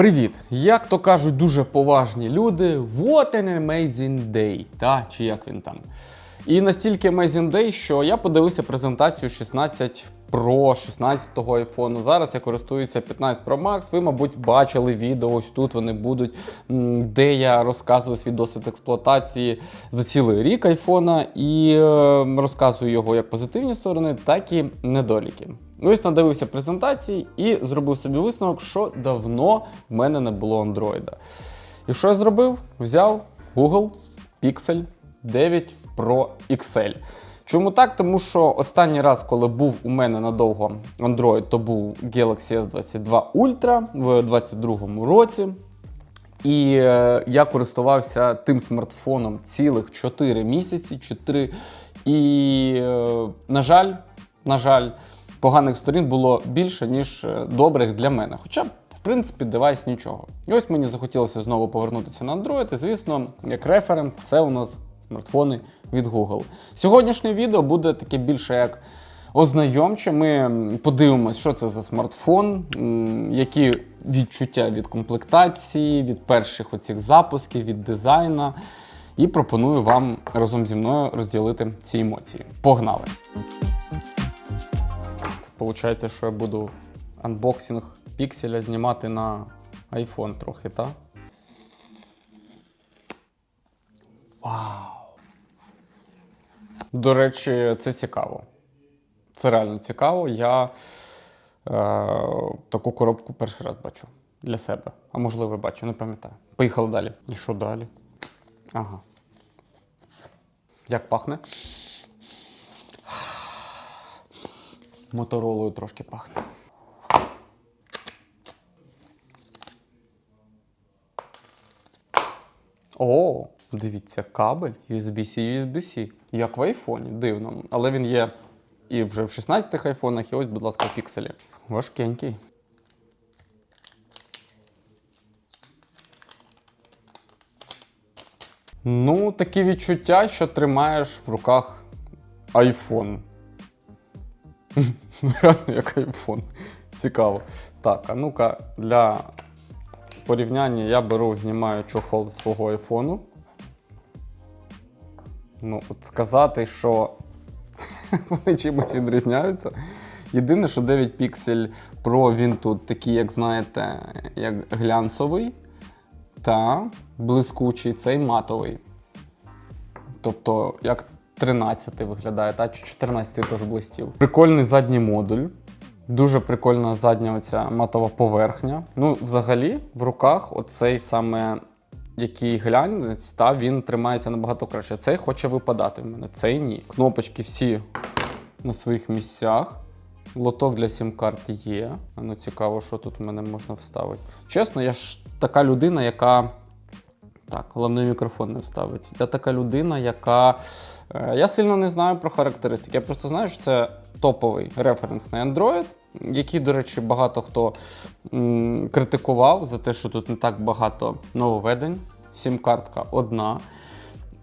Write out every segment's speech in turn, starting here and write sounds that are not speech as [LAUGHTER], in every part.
Привіт! Як то кажуть дуже поважні люди, what an amazing day, та? чи як він там. І настільки amazing day, що я подивився презентацію 16 Pro 16-го iPhone. Зараз я користуюся 15 Pro Max. Ви, мабуть, бачили відео, ось тут вони будуть, де я розказую свій досвід експлуатації за цілий рік айфона і е, розказую його як позитивні сторони, так і недоліки. Ну, Ось надивився презентації і зробив собі висновок, що давно в мене не було Android. І що я зробив? Взяв Google Pixel 9 Pro XL. Чому так? Тому що останній раз, коли був у мене надовго Android, то був Galaxy S22 Ultra в 2022 році. І е, я користувався тим смартфоном цілих 4 місяці, 4. І, е, на жаль, на жаль, поганих сторін було більше, ніж е, добрих для мене. Хоча, в принципі, девайс нічого. І ось мені захотілося знову повернутися на Android. І, звісно, як референт, це у нас смартфони від Google. Сьогоднішнє відео буде таке більше як ознайомче. Ми подивимось, що це за смартфон, які відчуття від комплектації, від перших оцих запусків, від дизайна. І пропоную вам разом зі мною розділити ці емоції. Погнали! Виходить, що я буду анбоксинг пікселя знімати на iPhone трохи, так? Вау! До речі, це цікаво. Це реально цікаво. Я е, таку коробку перший раз бачу для себе. А можливо, бачу, не пам'ятаю. Поїхали далі. І що далі? Ага. Як пахне? Моторолою трошки пахне. О, дивіться, кабель USB-C, USB-C. Як в айфоні, дивно. Але він є і вже в 16-х айфонах, і ось, будь ласка, пікселі. Важкенький. Ну, такі відчуття, що тримаєш в руках айфон. Реально, [LAUGHS] як айфон. Цікаво. Так, а ну-ка, для порівняння я беру, знімаю чохол з свого айфону. Ну, от сказати, що [LAUGHS] вони чимось відрізняються. Єдине, що 9 піксель Pro він тут такий, як знаєте, як глянцевий та блискучий, цей матовий. Тобто, як 13 виглядає, та чи 14 теж блистів. Прикольний задній модуль. Дуже прикольна задня оця матова поверхня. Ну, взагалі, в руках оцей саме який глянець, та він тримається набагато краще. Цей хоче випадати в мене, цей ні. Кнопочки всі на своїх місцях. Лоток для сім-карт є. Ну, цікаво, що тут в мене можна вставити. Чесно, я ж така людина, яка. Так, головний мікрофон не вставить. Я така людина, яка. Е, Я сильно не знаю про характеристики. Я просто знаю, що це топовий референсний Android, який, до речі, багато хто м, критикував за те, що тут не так багато нововведень. Сім-картка одна.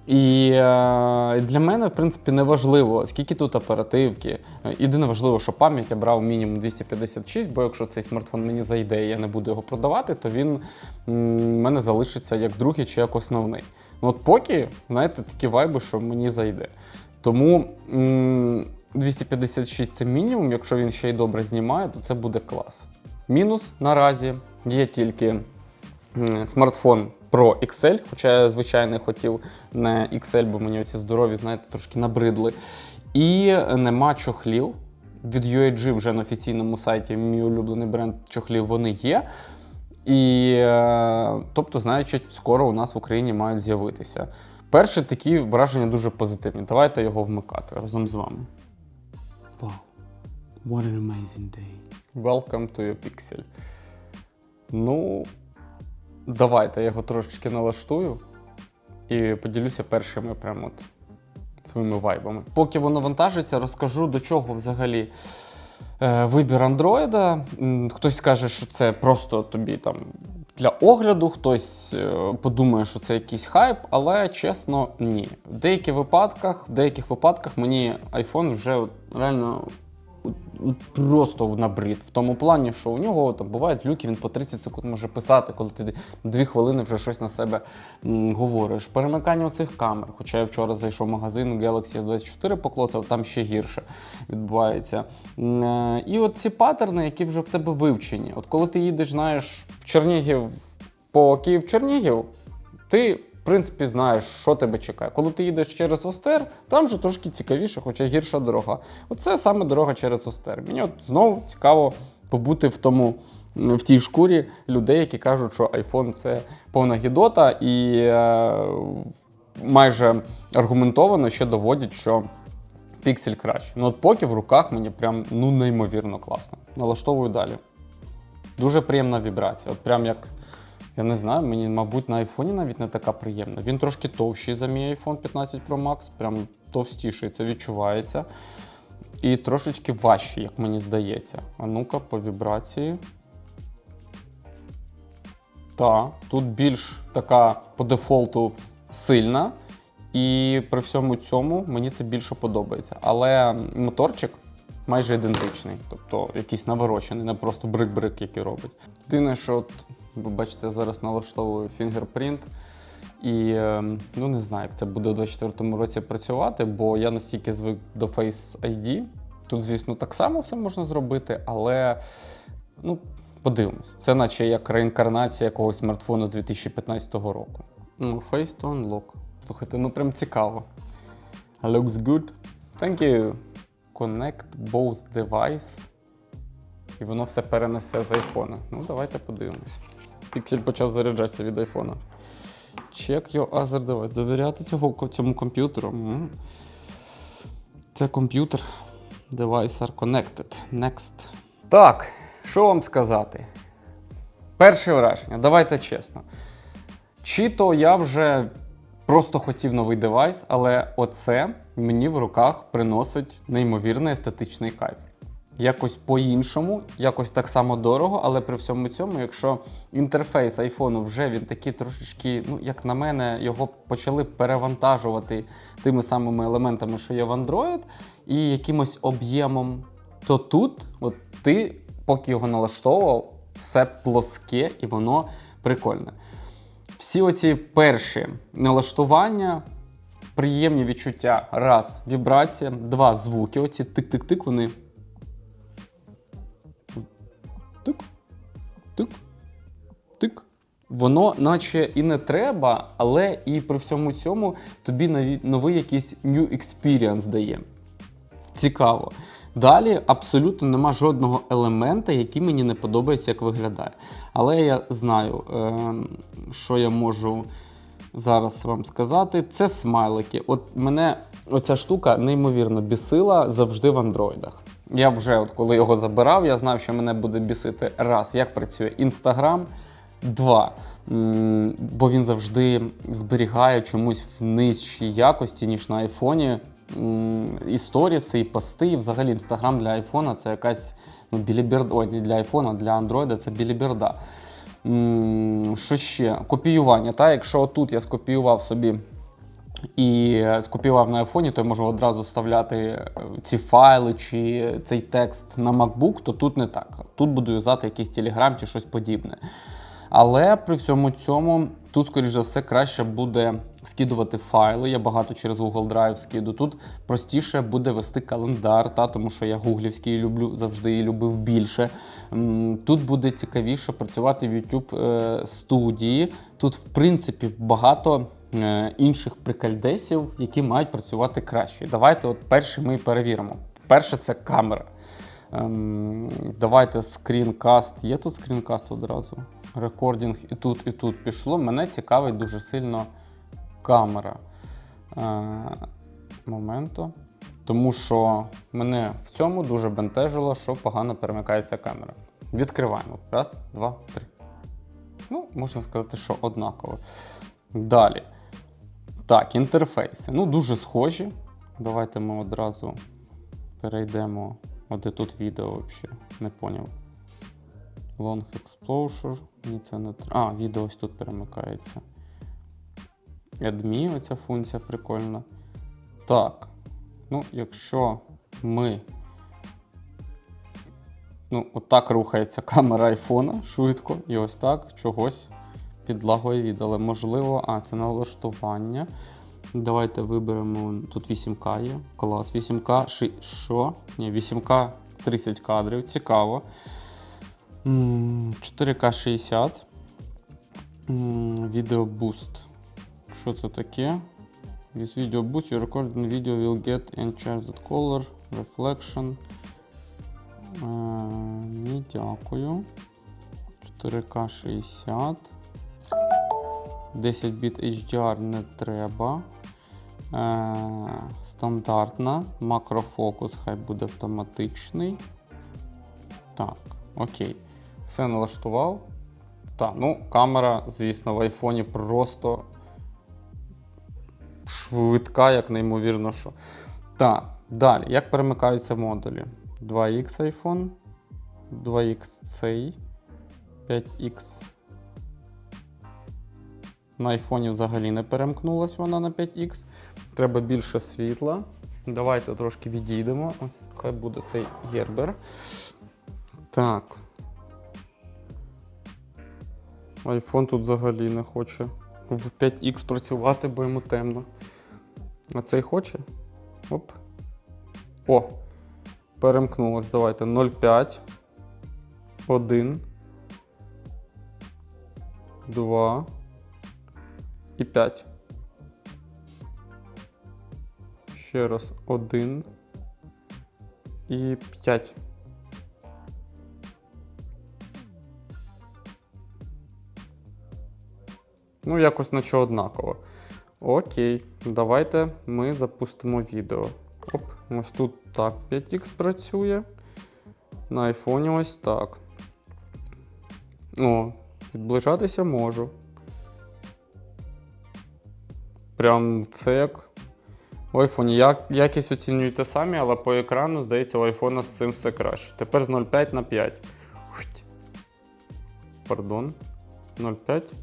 І е, для мене, в принципі, не важливо, скільки тут оперативки. Єдине важливо, що пам'ять я брав мінімум 256, бо якщо цей смартфон мені зайде і я не буду його продавати, то він в мене залишиться як другий чи як основний. Ну от поки, знаєте, такі вайби, що мені зайде. Тому м, 256 це мінімум, якщо він ще й добре знімає, то це буде клас. Мінус наразі є тільки смартфон Pro XL, хоча я звичайно хотів не XL, бо мені оці здорові, знаєте, трошки набридли. І нема чохлів. Від UAG вже на офіційному сайті, мій улюблений бренд чохлів, вони є. І е, тобто, значить, скоро у нас в Україні мають з'явитися. Перші такі враження дуже позитивні. Давайте його вмикати разом з вами. Wow. What an amazing day. Welcome to your Pixel. Ну, давайте я його трошечки налаштую і поділюся першими прямо от своїми вайбами. Поки воно вантажиться, розкажу до чого взагалі вибір Андроїда. Хтось скаже, що це просто тобі там для огляду, хтось е, подумає, що це якийсь хайп, але чесно, ні. В деяких випадках, в деяких випадках мені iPhone вже реально просто набрид. В тому плані, що у нього там бувають люки, він по 30 секунд може писати, коли ти дві хвилини вже щось на себе м, говориш. Перемикання цих камер. Хоча я вчора зайшов в магазин Galaxy S24 поклоцав, там ще гірше відбувається. Е, І от ці паттерни, які вже в тебе вивчені. От коли ти їдеш, знаєш, в Чернігів по Київ-Чернігів, ти, принципі, знаєш, що тебе чекає. Коли ти їдеш через Остер, там вже трошки цікавіше, хоча гірша дорога. Оце саме дорога через Остер. Мені от знову цікаво побути в тому. В тій шкурі людей, які кажуть, що iPhone це повна гідота, і е, майже аргументовано ще доводять, що піксель краще. Ну от поки в руках мені прям ну неймовірно класно. Налаштовую далі. Дуже приємна вібрація. От прям як, я не знаю, мені, мабуть, на айфоні навіть не така приємна. Він трошки товщий за мій iPhone 15 Pro Max, прям товстіший, це відчувається. І трошечки важчий, як мені здається. А ну-ка, по вібрації. Так, тут більш така по дефолту сильна. І при всьому цьому мені це більше подобається. Але моторчик майже ідентичний, тобто якийсь наворочений, не просто брик-брик, який робить. Єдине, що от, ви бачите, зараз налаштовую фінгерпринт. І е, ну не знаю, як це буде у 2024 році працювати, бо я настільки звик до Face ID. Тут, звісно, так само все можна зробити, але ну, подивимось. Це наче як реінкарнація якогось смартфону з 2015 року. Ну, Face to Unlock. Слухайте, ну прям цікаво. Looks good. Thank you. Connect both device. І воно все перенесе з айфона. Ну, давайте подивимось. Піксель почав заряджатися від айфона. Check your other device. Довіряти цього, цьому комп'ютеру. Це комп'ютер. Device are connected. Next. Так, що вам сказати? Перше враження, давайте чесно. Чи то я вже просто хотів новий девайс, але оце мені в руках приносить неймовірний естетичний кайф. Якось по-іншому, якось так само дорого, але при всьому цьому, якщо інтерфейс айфону вже він такий трошечки, ну як на мене, його почали перевантажувати тими самими елементами, що є в Android, і якимось об'ємом, то тут, от ти, поки його налаштовував, все плоске і воно прикольне. Всі оці перші налаштування, приємні відчуття. Раз, вібрація, два звуки. Оці тик-тик-тик, вони. Тик, тик, тик. Воно, наче і не треба, але і при всьому цьому тобі новий якийсь new experience дає. Цікаво. Далі абсолютно нема жодного елемента, який мені не подобається, як виглядає. Але я знаю, ем, що я можу зараз вам сказати. Це смайлики. От мене оця штука неймовірно бісила завжди в андроїдах. Я вже, от коли його забирав, я знав, що мене буде бісити раз, як працює Інстаграм. Два. Бо він завжди зберігає чомусь в нижчій якості, ніж на айфоні. І і пости, і взагалі інстаграм для айфона це якась ну, біліберда. Ой, не для айфона, для андроїда це біліберда. Що ще? Копіювання. Та? Якщо тут я скопіював собі і скопіював на айфоні, то я можу одразу вставляти е, ці файли чи цей текст на MacBook, то тут не так. Тут буду юзати якийсь Telegram чи щось подібне. Але при всьому цьому тут, скоріш за все, краще буде скидувати файли. Я багато через Google Drive скиду. Тут простіше буде вести календар, та, тому що я гуглівський люблю завжди і любив більше. Тут буде цікавіше працювати в YouTube е, студії. Тут, в принципі, багато інших прикальдесів, які мають працювати краще. Давайте, от перший ми перевіримо. Перше, це камера. Ем, давайте скрінкаст. Є тут скрінкаст одразу. Рекордінг і тут, і тут пішло. Мене цікавить дуже сильно камера. Е, моменту. Тому що мене в цьому дуже бентежило, що погано перемикається камера. Відкриваємо. Раз, два, три. Ну, можна сказати, що однаково. Далі. Так, інтерфейси. Ну, дуже схожі. Давайте ми одразу перейдемо. От де тут відео взагалі. Не поняв. Long Exposure. Ні, це не А, відео ось тут перемикається. AdMe, оця функція прикольна. Так. Ну, якщо ми Ну, отак рухається [LAUGHS] камера айфона швидко. І ось так чогось підлагує від. Але можливо, а, це налаштування. Давайте виберемо. Тут 8К є. Клас. 8К. Ши... Що? Ні, 8К 30 кадрів. Цікаво. 4К 60. М, Video Boost. Що це таке? This video boost, your recorded video will get enchanted color, reflection. Е, ні, дякую. 4К 60. 10 біт HDR не треба. Е, стандартна. Макрофокус хай буде автоматичний. Так, окей. Все налаштував. Так, ну, камера, звісно, в айфоні просто швидка, як неймовірно, що. Так, далі. Як перемикаються модулі? 2X iPhone, 2X цей, 5X. На айфоні взагалі не перемкнулась вона на 5X. Треба більше світла. Давайте трошки відійдемо. Ось хай буде цей гербер. Так. Айфон тут взагалі не хоче в 5X працювати, бо йому темно. А цей хоче? Оп. О! Перемкнулось. Давайте 0,5. 1. 2. І 5. Ще раз 1. І 5. Ну, якось наче однаково. Окей, давайте ми запустимо відео. Оп, ось тут так 5X працює. На айфоні ось так. О, відближатися можу. Прям все як в айфоні. Як, якість оцінюєте самі, але по екрану, здається, у айфона з цим все краще. Тепер з 0,5 на 5. Хуть. Пардон. 0,5.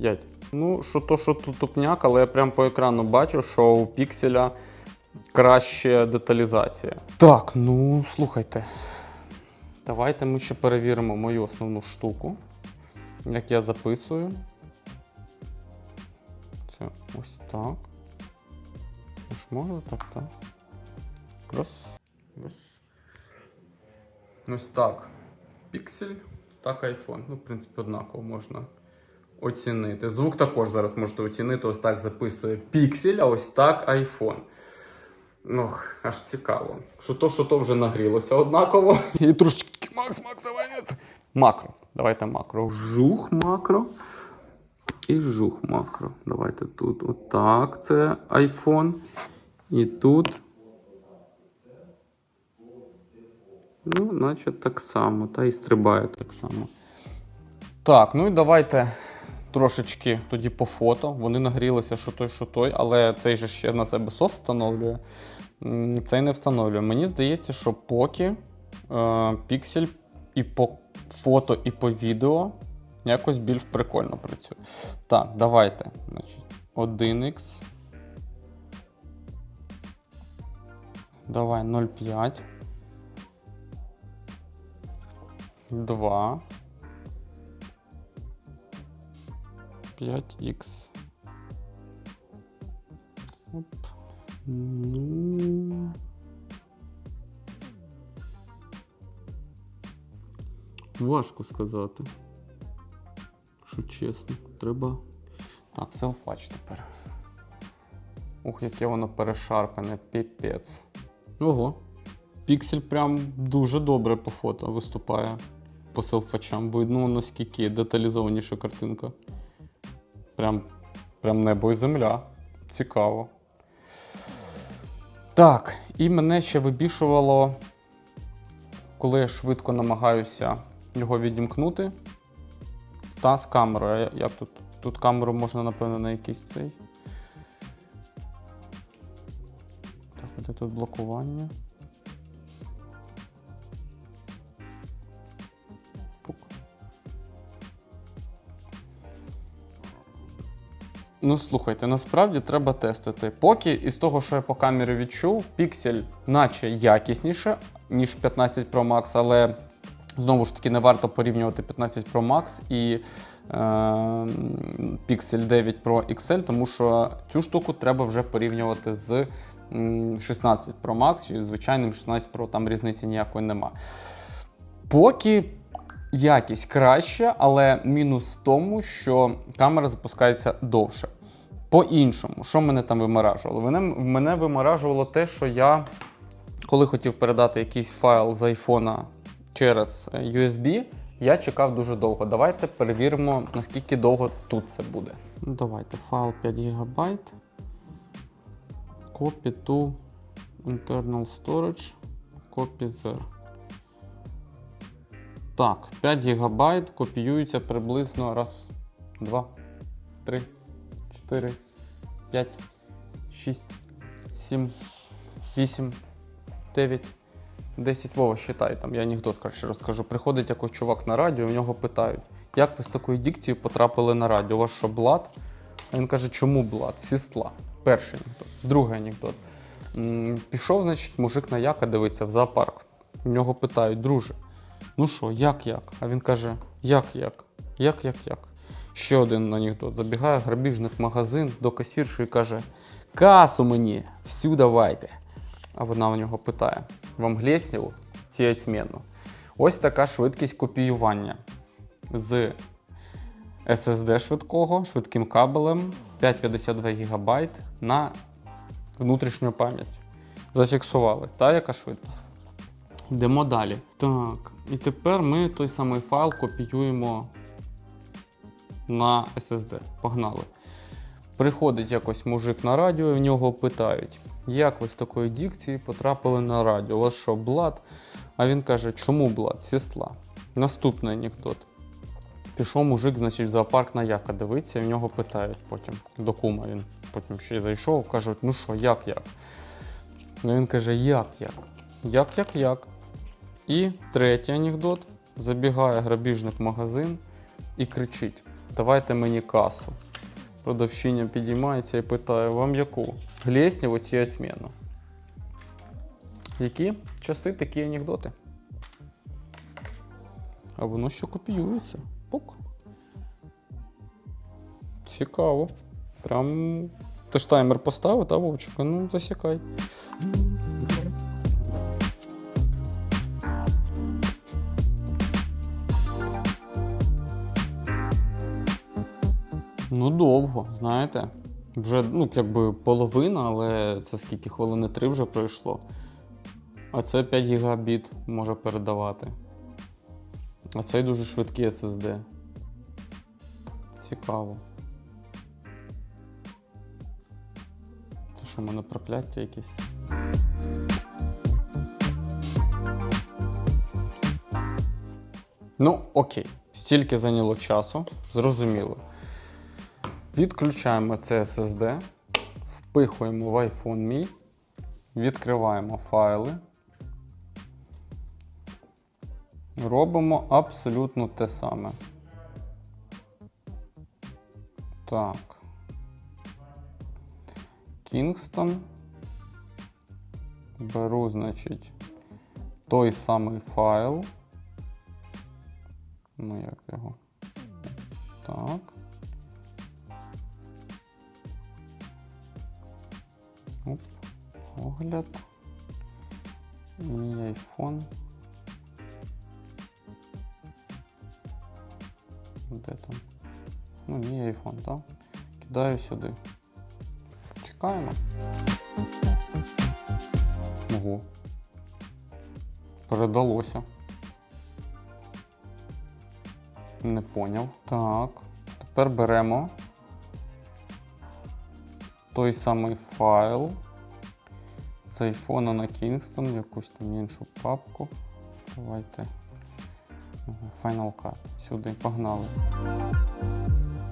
5. Ну, що то, що тут тупняк, але я прям по екрану бачу, що у пікселя краще деталізація. Так, ну слухайте. Давайте ми ще перевіримо мою основну штуку, як я записую. Це ось так. Аж можна так, так. Раз. Раз. Ось так. Піксель, так iPhone. Ну, в принципі, однаково можна оцінити. Звук також зараз можете оцінити. Ось так записує піксель, а ось так iPhone. Ох, аж цікаво. Що то, що то вже нагрілося однаково. І трошечки Макс, Макс, давай. Макро. Давайте макро. Жух макро. І жух макро. Давайте тут. Отак. Це iPhone. І тут. Ну, наче так само. Та і стрибає так само. Так, ну і давайте трошечки тоді по фото. Вони нагрілися, що той, що той, але цей же ще на себе софт встановлює. Цей не встановлює. Мені здається, що поки е, піксель і по фото, і по відео якось більш прикольно працює. Так, давайте. Значить, 1х. Давай 0,5. 2. 5х. Оп. Ну. Важко сказати. Що чесно, треба. Так, селфач тепер. Ух, яке воно перешарпане, піпець. Ого. Піксель прям дуже добре по фото виступає по селфачам. Видно, наскільки деталізованіша картинка. Прям, прям небо і земля. Цікаво. Так, і мене ще вибішувало, коли я швидко намагаюся його відімкнути. Та з камерою. Я- тут? Тут камеру можна, напевно, на якийсь цей. Так, де тут блокування? Пук. Ну, слухайте, насправді треба тестити. Поки із того, що я по камері відчув, піксель наче якісніше, ніж 15 Pro Max, але знову ж таки не варто порівнювати 15 Pro Max і е, Pixel 9 Pro XL, тому що цю штуку треба вже порівнювати з 16 Pro Max чи звичайним 16 Pro, там різниці ніякої нема. Поки якість краще, але мінус в тому, що камера запускається довше. По-іншому, що мене там виморажувало? Мене, мене виморажувало те, що я, коли хотів передати якийсь файл з айфона через е, USB, я чекав дуже довго. Давайте перевіримо, наскільки довго тут це буде. Ну, давайте, файл 5 ГБ. Copy to internal storage. Copy there. Так, 5 ГБ копіюється приблизно раз, два, три, чотири, п'ять, шість, сім, вісім, дев'ять, десять. Вова, считай, там я анекдот краще розкажу. Приходить якийсь чувак на радіо, у нього питають, як ви з такою дикцією потрапили на радіо? У вас що, блат? А він каже, чому блат? Сістла. Перший анекдот. Другий анекдот. Пішов, значить, мужик на яка дивиться в зоопарк. У нього питають, друже, ну що, як як? А він каже: як як? Як як як? Ще один анекдот. Забігає грабіжник в магазин до касірші і каже: Касу мені, всю давайте. А вона у нього питає: Вам глєснів ці ячмену? Ось така швидкість копіювання з SSD швидкого, швидким кабелем 552 ГБ на внутрішню пам'ять. Зафіксували. Та яка швидкість? Йдемо далі. Так, і тепер ми той самий файл копіюємо на SSD. Погнали. Приходить якось мужик на радіо, і в нього питають, як ви з такої дикції потрапили на радіо? У вас що, блат? А він каже, чому блат? Сісла. Наступний анекдот. Пішов мужик, значить, в зоопарк на яка дивиться, і в нього питають потім до кума. Він потім ще зайшов, кажуть, ну що, як як? Ну він каже, як як? Як як як? І третій анекдот. Забігає грабіжник в магазин і кричить: Давайте мені касу. Продавщиня підіймається і питає, вам яку? Глєснів оці осьміну? Які части такі анекдоти? А воно ще копіюється. Пук. Цікаво. Прям. Ти ж таймер поставив, та Вовчик? Ну, засікай. Довго, знаєте. Вже, ну, якби половина, але це скільки хвилини три вже пройшло. А це 5 гігабіт може передавати. А цей дуже швидкий SSD. Цікаво. Це що, в мене прокляття якесь? Ну, окей, стільки зайняло часу, зрозуміло. Відключаємо це SSD, впихуємо в iPhone мій, відкриваємо файли. Робимо абсолютно те саме. Так. Kingston. Беру, значить, той самий файл. Ну, як його? Так. Огляд. Мій айфон. Де там? Ну, мій айфон, так? Кидаю сюди. Чекаємо. Ого. Передалося. Не поняв. Так. Тепер беремо той самий файл з айфона на Kingston, якусь там іншу папку. Давайте. Final Cut. Сюди, погнали.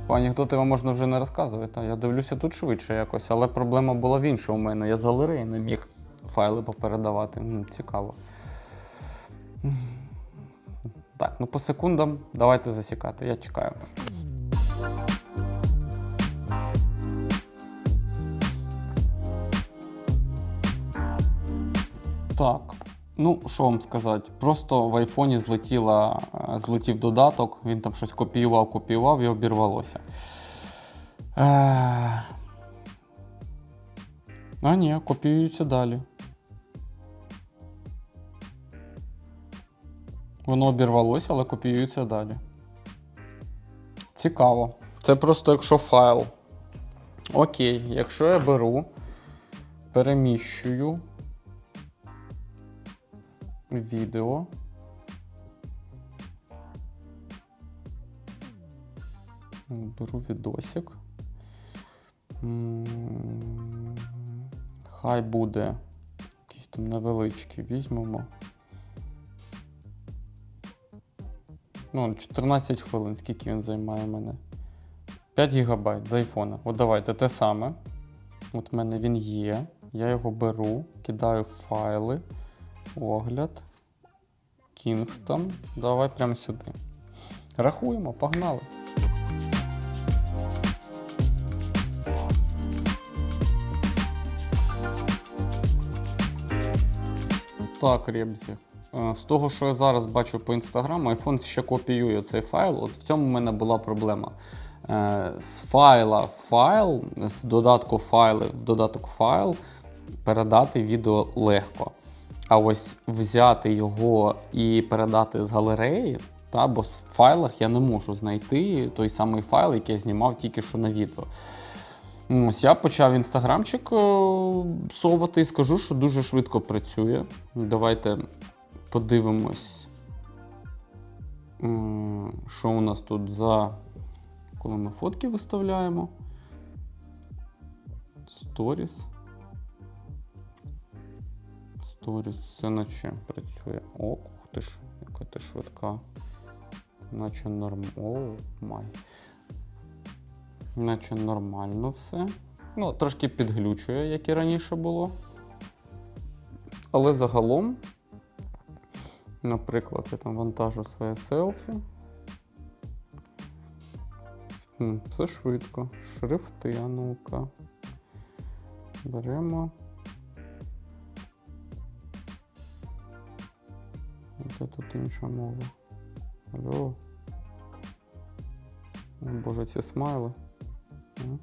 По анекдотам можна вже не розказувати. Я дивлюся тут швидше якось, але проблема була в іншому у мене. Я з галереї не міг файли попередавати. Цікаво. Так, ну по секундам давайте засікати. Я чекаю. Так, ну що вам сказати? Просто в айфоні злетіла, е, злетів додаток, він там щось копіював, копіював і обірвалося. Е... А ні, копіюється далі. Воно обірвалося, але копіюється далі. Цікаво. Це просто якщо файл. Окей, якщо я беру, переміщую відео. Беру відосик. Хай буде якийсь там невеличкий візьмемо. Ну, 14 хвилин, скільки він займає мене. 5 гігабайт з айфона. От давайте те саме. От в мене він є. Я його беру, кидаю в файли, огляд, Kingston. Давай прямо сюди. Рахуємо, погнали. Так, Ребзі. Е, З того, що я зараз бачу по інстаграму, iPhone ще копіює цей файл. От в цьому в мене була проблема. Е, З файла в файл, з додатку файли в додаток файл передати відео легко. А ось взяти його і передати з галереї, та, бо в файлах я не можу знайти той самий файл, який я знімав тільки що на відео. Ось я почав інстаграмчик е, совати і скажу, що дуже швидко працює. Давайте подивимось, що у нас тут за. Коли ми фотки виставляємо. Сторіс. Сторіс, все наче працює. О, ух ти ж, яка ти швидка. Наче норм. О, май. Наче нормально все. Ну, трошки підглючує, як і раніше було. Але загалом, наприклад, я там вантажу своє селфі. Все швидко. Шрифти, а ну-ка. Беремо. Де тут інша мова? Алло. О, Боже, ці смайли. М.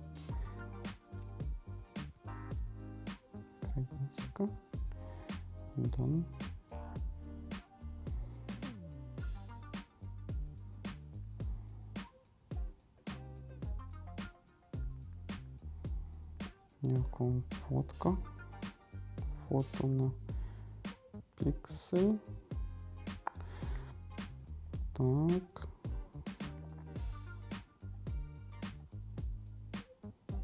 Українська. Дон. Якому фотка. Фото на піксель. Так.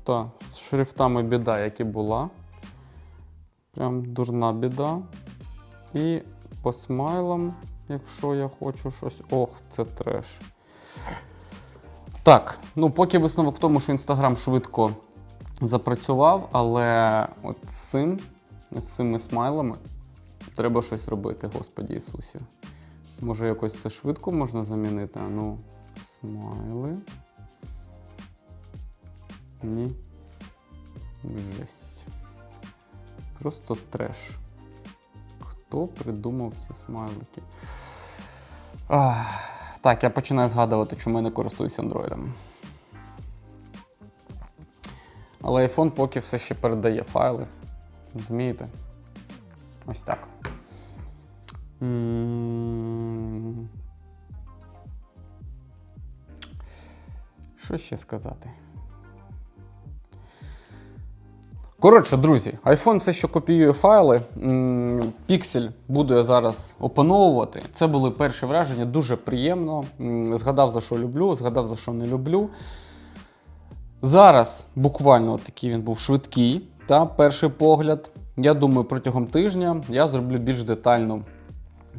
Так, з шрифтами біда, як і була. Прям дурна біда. І по смайлам, якщо я хочу щось. Ох, це треш. Так, ну поки висновок в тому, що Інстаграм швидко запрацював, але от з цим, з цими смайлами треба щось робити, Господі Ісусі. Може, якось це швидко можна замінити? Ну, смайли. Ні. Жесть. Просто треш. Хто придумав ці смайлики? Ах, так, я починаю згадувати, чому я не користуюсь андроїдом. Але iPhone поки все ще передає файли. Розумієте? Ось так. Що ще сказати? Коротше, друзі, iPhone все, що копіює файли. Pixel буду я зараз опановувати. Це були перші враження, дуже приємно. Згадав, за що люблю, згадав, за що не люблю. Зараз буквально такий він був швидкий, та перший погляд. Я думаю, протягом тижня я зроблю більш детальну.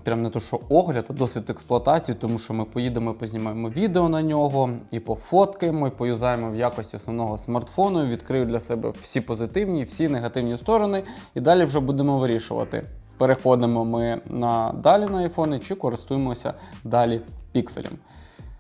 Прям не то, що огляд, а досвід експлуатації, тому що ми поїдемо познімаємо відео на нього, і пофоткаємо, і поюзаємо в якості основного смартфону. Відкрию для себе всі позитивні, всі негативні сторони, і далі вже будемо вирішувати. Переходимо ми на далі на айфони чи користуємося далі пікселем.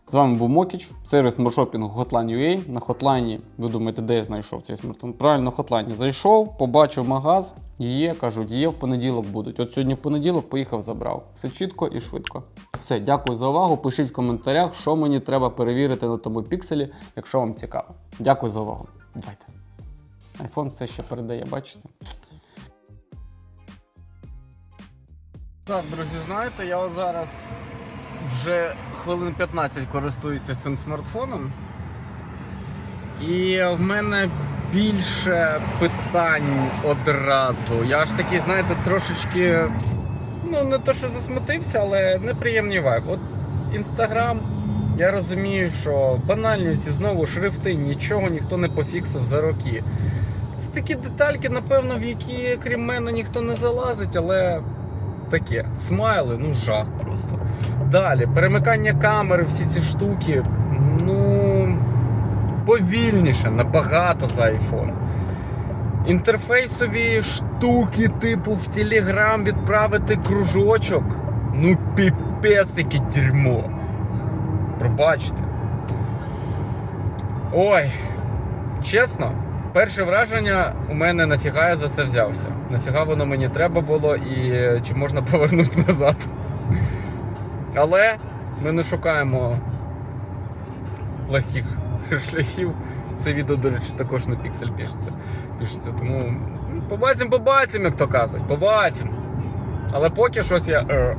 З вами був Мокіч, сервіс смартшопінгу Hotline.ua. На Hotline, ви думаєте, де я знайшов цей смартфон? Правильно, Hotline зайшов, побачив магаз, є, кажуть, є в понеділок будуть. От сьогодні в понеділок поїхав, забрав. Все чітко і швидко. Все, дякую за увагу. Пишіть в коментарях, що мені треба перевірити на тому пікселі, якщо вам цікаво. Дякую за увагу. Давайте. Айфон все ще передає, бачите? Так, друзі, знаєте, я зараз вже хвилин 15 користуюся цим смартфоном. І в мене більше питань одразу. Я ж такий, знаєте, трошечки, ну, не то, що засмутився, але неприємний вайб. От інстаграм, я розумію, що банальні ці знову шрифти, нічого ніхто не пофіксив за роки. Це такі детальки, напевно, в які, крім мене, ніхто не залазить, але таке. Смайли, ну жах просто. Далі, перемикання камери, всі ці штуки, ну повільніше, набагато за iPhone. Інтерфейсові штуки, типу в Telegram відправити кружочок. Ну, піпець, яке дерьмо. Пробачте. Ой, чесно, перше враження у мене нафіга я за це взявся. Нафіга воно мені треба було і чи можна повернути назад. Але ми не шукаємо легких [LAUGHS] шляхів. Це відео, до речі, також на піксель пішеться. пішеться. Тому ну, побачимо, побачимо, як то кажуть. Побачимо. Але поки щось я. е, е,